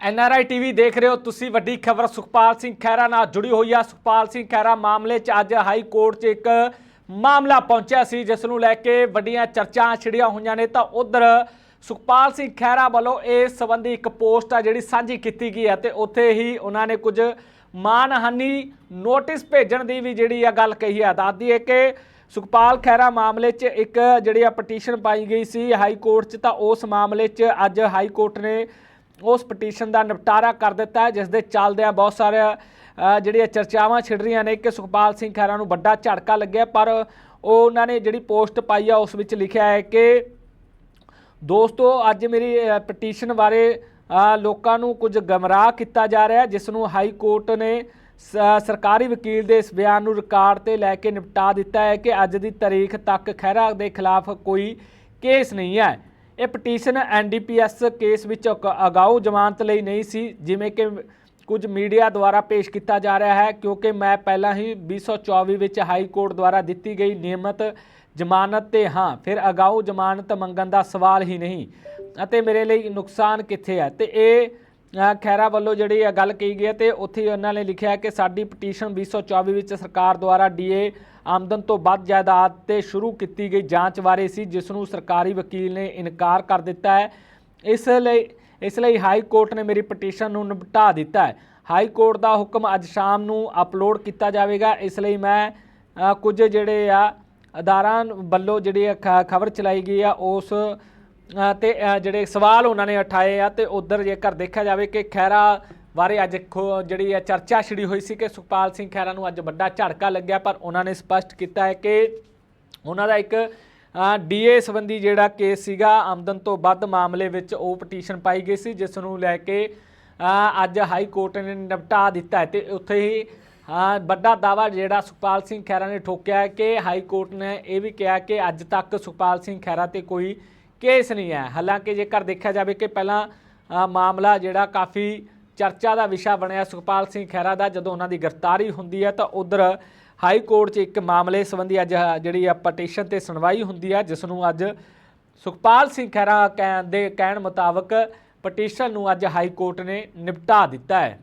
NRI TV ਦੇਖ ਰਹੇ ਹੋ ਤੁਸੀਂ ਵੱਡੀ ਖਬਰ। ਸੁਖਪਾਲ ਸਿੰਘ ਖਹਿਰਾ ਨਾਲ ਜੁੜੀ ਹੋਈ ਆ। ਸੁਖਪਾਲ ਸਿੰਘ ਖਹਿਰਾ, ਮਾਮਲੇ 'ਚ ਅੱਜ ਹਾਈ ਕੋਰਟ 'ਚ ਇੱਕ ਮਾਮਲਾ ਪਹੁੰਚਿਆ ਸੀ, ਜਿਸ ਨੂੰ ਲੈ ਕੇ ਵੱਡੀਆਂ ਚਰਚਾਂ ਛਿੜੀਆਂ ਹੋਈਆਂ ਨੇ। ਤਾਂ ਉਧਰ ਸੁਖਪਾਲ ਸਿੰਘ ਖਹਿਰਾ ਵੱਲੋਂ ਇਸ ਸੰਬੰਧੀ ਇੱਕ ਪੋਸਟ ਆ ਜਿਹੜੀ ਸਾਂਝੀ ਕੀਤੀ ਗਈ ਹੈ ਤੇ ਉੱਥੇ ਹੀ ਉਹਨਾਂ ਨੇ ਕੁਝ ਮਾਨਹਾਨੀ ਨੋਟਿਸ ਭੇਜਣ ਦੀ ਵੀ ਜਿਹੜੀ ਆ ਗੱਲ ਕਹੀ ਹੈ ਦੱਸਦੀ ਹੈ ਕਿ ਸੁਖਪਾਲ ਖਹਿਰਾ ਮਾਮਲੇ 'ਚ ਇੱਕ ਜਿਹੜੀ ਆ ਪਟੀਸ਼ਨ ਪਾਈ ਗਈ ਸੀ ਹਾਈ ਕੋਰਟ 'ਚ, ਤਾਂ ਉਸ ਮਾਮਲੇ 'ਚ ਅੱਜ ਹਾਈ ਕੋਰਟ ਨੇ ਉਸ ਪਟੀਸ਼ਨ ਦਾ ਨਿਪਟਾਰਾ ਕਰ ਦਿੱਤਾ ਹੈ ਜਿਸ ਦੇ ਚੱਲਦਿਆਂ ਬਹੁਤ ਸਾਰੇ ਜਿਹੜੀਆਂ ਚਰਚਾਵਾਂ ਛਿੜ ਰਹੀਆਂ ਨੇ ਕਿ ਸੁਖਪਾਲ ਸਿੰਘ ਖਹਿਰਾ ਨੂੰ ਵੱਡਾ ਝਟਕਾ ਲੱਗਿਆ, ਪਰ ਉਹ ਉਹਨਾਂ ਨੇ ਜਿਹੜੀ ਪੋਸਟ ਪਾਈ ਆ, ਉਸ ਵਿੱਚ ਲਿਖਿਆ ਹੈ ਕਿ ਦੋਸਤੋ, ਅੱਜ ਮੇਰੀ ਪਟੀਸ਼ਨ ਬਾਰੇ ਲੋਕਾਂ ਨੂੰ ਕੁਝ ਗਮਰਾਹ ਕੀਤਾ ਜਾ ਰਿਹਾ ਜਿਸ ਨੂੰ ਹਾਈ ਕੋਰਟ ਨੇ ਸ- ਸਰਕਾਰੀ ਵਕੀਲ ਦੇ ਇਸ ਬਿਆਨ ਨੂੰ ਰਿਕਾਰਡ ਤੇ ਲੈ ਕੇ ਨਿਪਟਾ ਦਿੱਤਾ ਹੈ ਕਿ ਅੱਜ ਦੀ ਤਾਰੀਖ ਤੱਕ ਖਹਿਰਾ ਦੇ ਖਿਲਾਫ ਕੋਈ ਕੇਸ ਨਹੀਂ ਹੈ। ਇਹ ਪਟੀਸ਼ਨ ਐਨਡੀਪੀਐਸ ਕੇਸ ਵਿੱਚ ਅਕ- ਅਗਾਊ ਜ਼ਮਾਨਤ ਲਈ ਨਹੀਂ ਸੀ, ਜਿਵੇਂ ਕਿ ਕੁਝ ਮੀਡੀਆ ਦੁਆਰਾ ਪੇਸ਼ ਕੀਤਾ ਜਾ ਰਿਹਾ ਹੈ, ਕਿਉਂਕਿ ਮੈਂ ਪਹਿਲਾਂ ਹੀ 2024 ਵਿੱਚ ਹਾਈ ਕੋਰਟ ਦੁਆਰਾ ਦਿੱਤੀ ਗਈ ਨਿਯਮਤ ਜ਼ਮਾਨਤ ਤੇ ਹਾਂ, ਫਿਰ ਅਗਾਊ ਜ਼ਮਾਨਤ ਮੰਗਣ ਦਾ ਸਵਾਲ ਹੀ ਨਹੀਂ। ਅਤੇ ਮੇਰੇ ਲਈ ਨੁਕਸਾਨ ਕਿੱਥੇ ਹੈ? ਤੇ ਇਹ ਅ, ਖਹਿਰਾ ਵੱਲੋਂ ਜਿਹੜੀ ਇਹ ਗੱਲ ਕਹੀ ਗਈ ਹੈ ਤੇ ਉੱਥੇ ਉਹਨਾਂ ਨੇ ਲਿਖਿਆ ਕਿ ਸਾਡੀ ਪਟੀਸ਼ਨ 2024 ਵਿੱਚ ਸਰਕਾਰ ਦੁਆਰਾ ਡੀਏ ਆਮਦਨ ਤੋਂ ਵੱਧ ਜਾਇਦਾਦ ਤੇ ਸ਼ੁਰੂ ਕੀਤੀ ਗਈ ਜਾਂਚ ਬਾਰੇ ਸੀ ਜਿਸ ਨੂੰ ਸਰਕਾਰੀ ਵਕੀਲ ਨੇ ਇਨਕਾਰ ਕਰ ਦਿੱਤਾ ਹੈ। ਇਸ ਲਈ ਇਸ ਲਈ ਹਾਈ ਕੋਰਟ ਨੇ ਮੇਰੀ ਪਟੀਸ਼ਨ ਨੂੰ ਨਿਪਟਾ ਦਿੱਤਾ ਹੈ। ਹਾਈ ਕੋਰਟ ਦਾ ਹੁਕਮ ਅੱਜ ਸ਼ਾਮ ਨੂੰ ਅਪਲੋਡ ਕੀਤਾ ਜਾਵੇਗਾ। ਇਸ ਲਈ ਮੈਂ ਕੁਝ ਜਿਹੜੇ ਆ ਅਦਾਰਾਂ ਵੱਲੋਂ ਜਿਹੜੀ ਖਬਰ ਚਲਾਈ ਗਈ ਆ ਉਸ ਤੇ ਜਿਹੜੇ ਸਵਾਲ ਉਹਨਾਂ ਨੇ ਉਠਾਏ ਆ ਤੇ ਉਧਰ ਜੇਕਰ ਦੇਖਿਆ ਜਾਵੇ ਕਿ ਖੈਰਾ ਬਾਰੇ ਅੱਜ ਖੋ- ਜਿਹੜੀ ਹੈ ਚਰਚਾ ਛਿੜੀ ਹੋਈ ਸੀ ਕਿ ਸੁਖਪਾਲ ਸਿੰਘ ਖੈਰਾ ਨੂੰ ਅੱਜ ਵੱਡਾ ਝਟਕਾ ਲੱਗਿਆ, ਪਰ ਉਹਨਾਂ ਨੇ ਸਪਸ਼ਟ ਕੀਤਾ ਹੈ ਕਿ ਉਹਨਾਂ ਦਾ ਇੱਕ ਡੀਏ ਸੰਬੰਧੀ ਜਿਹੜਾ ਕੇਸ ਸੀਗਾ, ਆਮਦਨ ਤੋਂ ਵੱਧ ਮਾਮਲੇ ਵਿੱਚ ਉਹ ਪਟੀਸ਼ਨ ਪਾਈ ਗਈ ਸੀ, ਜਿਸ ਨੂੰ ਲੈ ਕੇ ਅੱਜ ਹਾਈ ਕੋਰਟ ਨੇ ਨਿਪਟਾ ਦਿੱਤਾ ਹੈ ਤੇ ਉੱਥੇ ਹੀ ਵੱਡਾ ਦਾਵਾ ਜਿਹੜਾ ਸੁਖਪਾਲ ਸਿੰਘ ਖਹਿਰਾ ਨੇ ਠੋਕਿਆ ਹੈ ਕਿ ਹਾਈ ਕੋਰਟ ਨੇ ਇਹ ਵੀ ਕਿਹਾ ਕਿ ਅੱਜ ਤੱਕ ਸੁਖਪਾਲ ਸਿੰਘ ਖਹਿਰਾ ਤੇ ਕੋਈ ਕੇਸ ਨਹੀਂ ਹੈ। ਹਾਲਾਂਕਿ ਜੇਕਰ ਦੇਖਿਆ ਜਾਵੇ ਕਿ ਪਹਿਲਾਂ ਮਾਮਲਾ ਜਿਹੜਾ ਕਾਫੀ ਚਰਚਾ ਦਾ ਵਿਸ਼ਾ ਬਣਿਆ ਸੁਖਪਾਲ ਸਿੰਘ ਖਹਿਰਾ ਦਾ, ਜਦੋਂ ਉਹਨਾਂ ਦੀ ਗ੍ਰਿਫਤਾਰੀ ਹੁੰਦੀ ਹੈ ਤਾਂ ਉਧਰ ਹਾਈ ਕੋਰਟ 'ਚ ਇੱਕ ਮਾਮਲੇ ਸੰਬੰਧੀ ਅੱਜ ਜਿਹੜੀ ਆ ਪਟੀਸ਼ਨ ਤੇ ਸੁਣਵਾਈ ਹੁੰਦੀ ਹੈ ਜਿਸ ਨੂੰ ਅੱਜ ਸੁਖਪਾਲ ਸਿੰਘ ਖਹਿਰਾ ਕਹਿਣ ਦੇ ਕਹਿਣ ਮੁਤਾਬਕ ਪਟੀਸ਼ਨ ਨੂੰ ਅੱਜ ਹਾਈ ਕੋਰਟ ਨੇ ਨਿਪਟਾ ਦਿੱਤਾ ਹੈ।